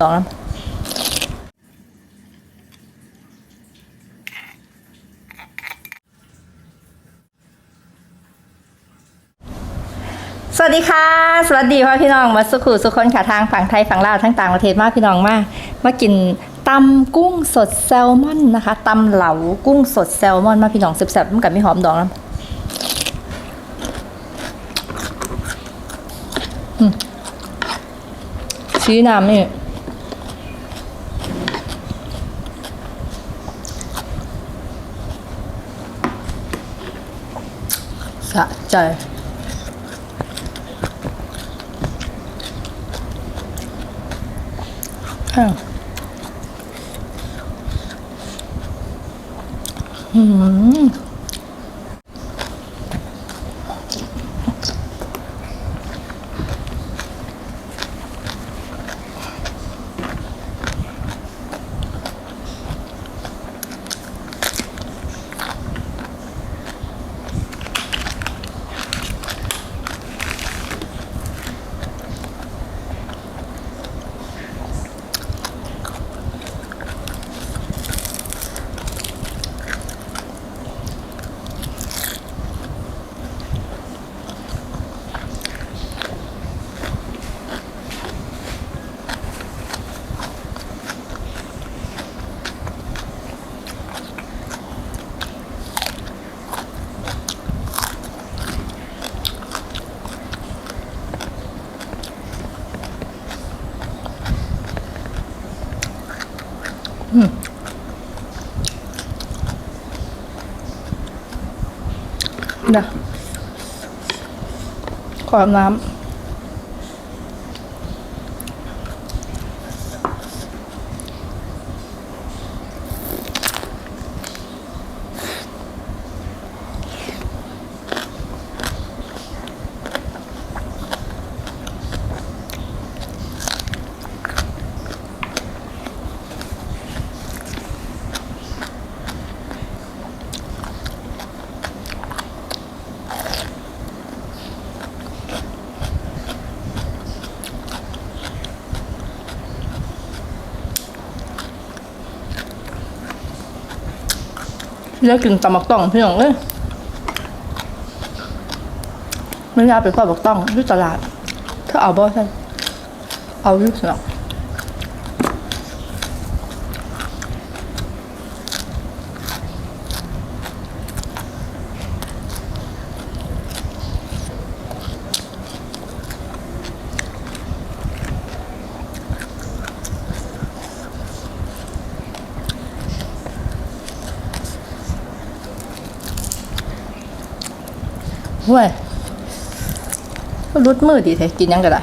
สอน้ำสวัสดีค่ะ สวัสดีพ่อพี่น้องมาสุขุสุคนค่ะทางฝั่งไทยฝั่งลาวทั้งต่างประเทศมากพี่น้องมากมากินตำกุ้งสดแซลมอนนะคะตำเหลากุ้งสดแซลมอนมาพี่น้องแซ่บๆมันกับมีหอมดองน้ำชี้น้ำนี่สะ ใช่อืม นะ ขออาบน้ำ เลือกกินตำบักต้องพี่น้องเอ้ยไม่ยากไปพ่อบักต้องที่ตลาด ถ้าเอาบ่ใช่เอาอยู่สนอ เว้ยรุดมือดีแท้กินยังก็ได้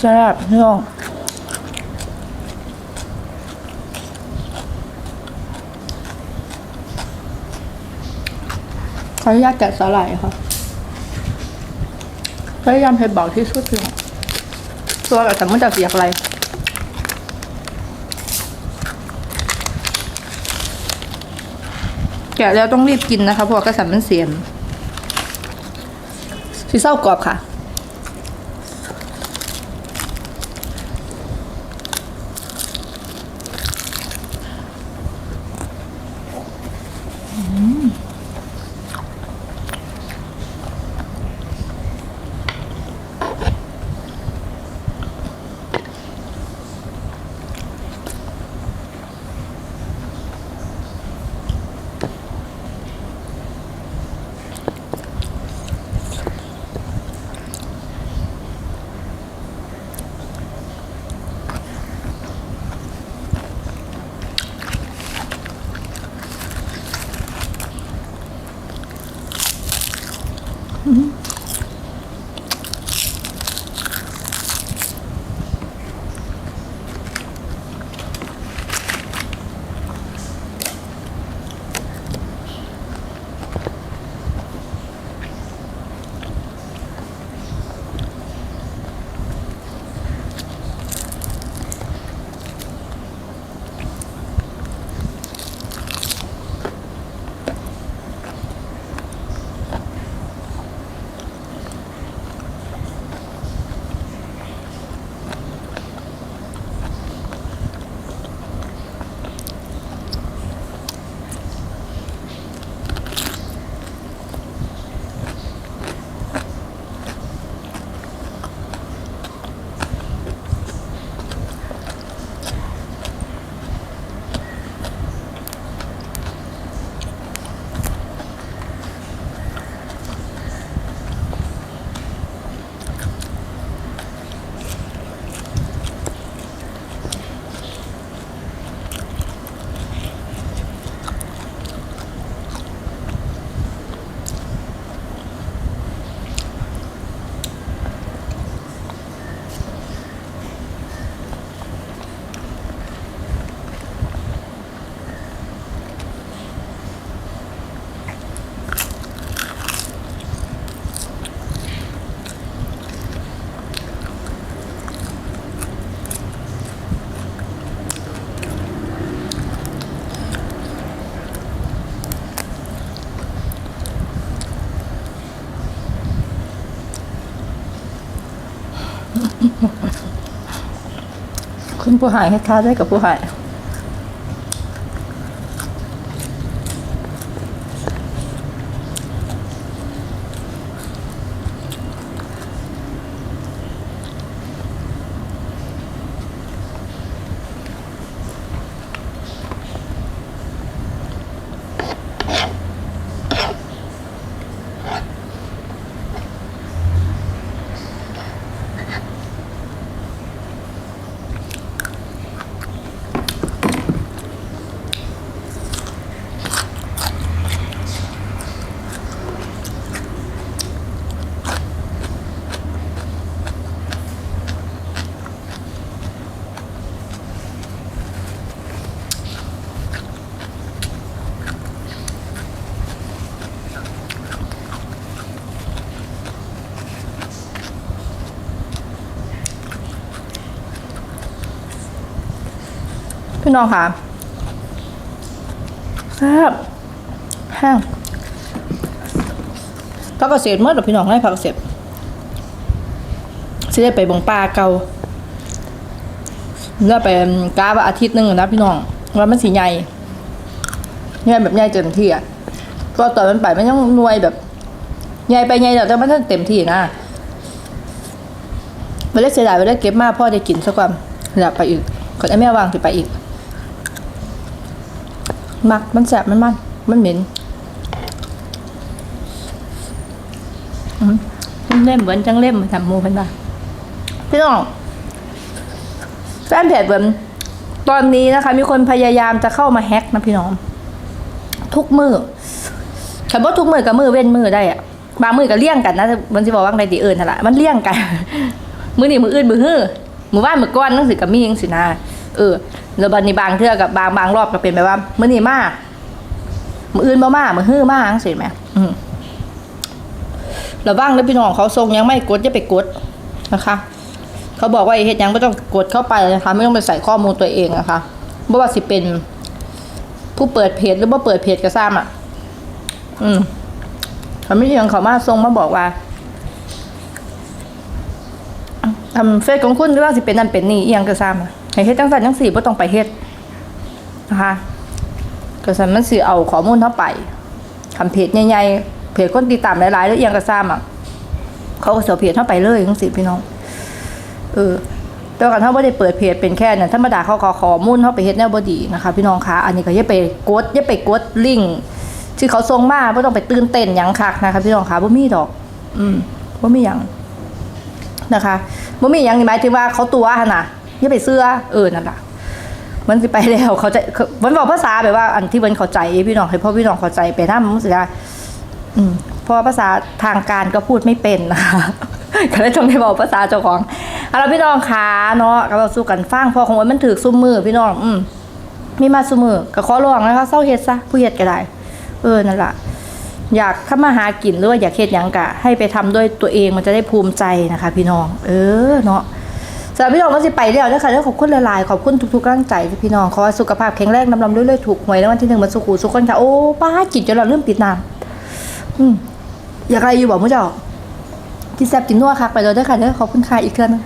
แซ่บพี่น้องขออนุญาตแกะสาหร่ายค่ะพยายามให้เบาที่สุดพี่อตัวกับแต่มันจะเสียอะไรแกะแล้วต้องรีบกินนะคะเพราะว่ากระสันมันเสียมสีเศร้ากรอบค่ะ คุณผู้หายให้ค้าได้กับผู้หาย พี่น้องค่ะแซ่บแห้งพักเกษตรเมื่อหรอพี่น้องให้พักเกษตรสิได้ไปบงปลาเกาเลือไปกาวอาทิตย์หนึ่งอนะพี่น้องว่ามันสีใหญ่ใหญ่แบบใหญ่เต็มที่อะก็ตอนมันไปมันยังนวยแบบใหญ่ไปใหญ่แต่มันเต็มที่นะไม่ได้เสียดายไม่ได้เก็บมากพ่อได้กินสักวันอยากไปอีกก่อนไอ้แม่วางสิไปอีก มักมันแสบมันมัน มันเหม็นอืมเล่มเหมือนจังเล่มทำหมูเพันบ้าพี่น้องแฟนเพจเหมือนตอนนี้นะคะ มีคนพยายามจะเข้ามาแฮ็กนะพี่น้อง ทุกมือคำว่าทุกมือกับมือเว้นมือได้อะบางมือก็เลี่ยงกันนะมันจะบอกว่าในดีเอิญนั่นแหละมันเลี่ยงกัน มือนี่มืออื่นมือฮื้อมือว่านมือก้อนนั่งสิกับมียังสินะ เออแล้วบันนี้บางเทื่อกับบางบางรอบก็เป็นแบบว่ามือนี่มากมืออื่นบ่มากมือฮื้อมากจังสิไหมอืมระวังแล้วพี่น้องเขาทรงยังไม่กดจะไปกดนะคะ เขาบอกว่าไอ้เฮ็ดยังไม่ต้องกดเข้าไปนะคะ ไม่ต้องไปใส่ข้อมูลตัวเองนะคะบ่ว่าสิเป็น ผู้เปิดเพจหรือว่าเปิดเพจก็ซ้ำอะ อืมเขาไม่ยังเขามาทรงมาบอกว่าทำเฟซของคุณหรือว่าสิเป็นนั่นเป็นนี่อียังก็ซ้ำอะ ให้เฮ็ดจังสันจังสี่บ่ต้องไปเฮ็ดนะคะก็สันมันสิเอาข้อมูลเข้าไปทำเพจใหญ่ๆเพจคนติดตามหลายๆแล้วอียังก็ซ้ำอะเขาก็เสียเพจเข้าไปเลยจังสี่พี่น้องเออแต่ว่าถ้าไม่ได้เปิดเพจเป็นแค่นั้นธรรมดาเขาขอข้อมูลเขาไปเฮ็ดแนวบดีนะคะพี่น้องคะอันนี้ก็อย่าไปกดอย่าไปกดลิงก์ที่เขาส่งมาไม่ต้องไปตื่นเต้นยังคักนะคะพี่น้องคะบ่มีดอก อืมบ่มีหยังนะคะบ่มีหยังหมายถึงว่าเขาตัวหั่นน่ะ อย่าไปเสื้อเออนั่นล่ะมันสิไปแล้วเขาจะมันบอกภาษาแบบว่าอันที่มันเข้าใจพี่น้องให้พ่อพี่น้องเข้าใจไปนะมันสิได้พราะว่าภาษาทางการก็พูดไม่เป็นนะคะก็เลยต้องได้บอกภาษาเจ้าของเอาละพี่น้องขาเนาะก็เราสู้กันฟังพอของมันมันถือซุ้มมือพี่น้องอืมมีมาซุ้มมือก็ขอร้องนะคะเศร้าเฮ็ดซะผู้เฮ็ดก็ได้ เออนั่นล่ะอยากถ้ามาหากินหรือว่าอยากเฮ็ดยังกะ ให้ไปทำด้วยตัวเองมันจะได้ภูมิใจนะคะ พี่น้อง เออเนาะ สำหรับพี่น้องก็สิไปแล้วนะคะแล้วขอบคุณหลายๆ ขอบคุณทุกๆกำลังใจที่พี่น้องขอให้สุขภาพแข็งแรงลำลำด้วยๆถูกหวยในวันที่หนึ่งมาสุขุสุขคนค่ะ โอ้ป้าจิตจนเราเริ่มปิดน้ำอืมอยากอะไรอยู่บอกมุ้งจอกกินแซ่บกินนัวค่ะไปเลยด้อค่ะเด้อขอบคุณค่ะอีกเทื่อนึง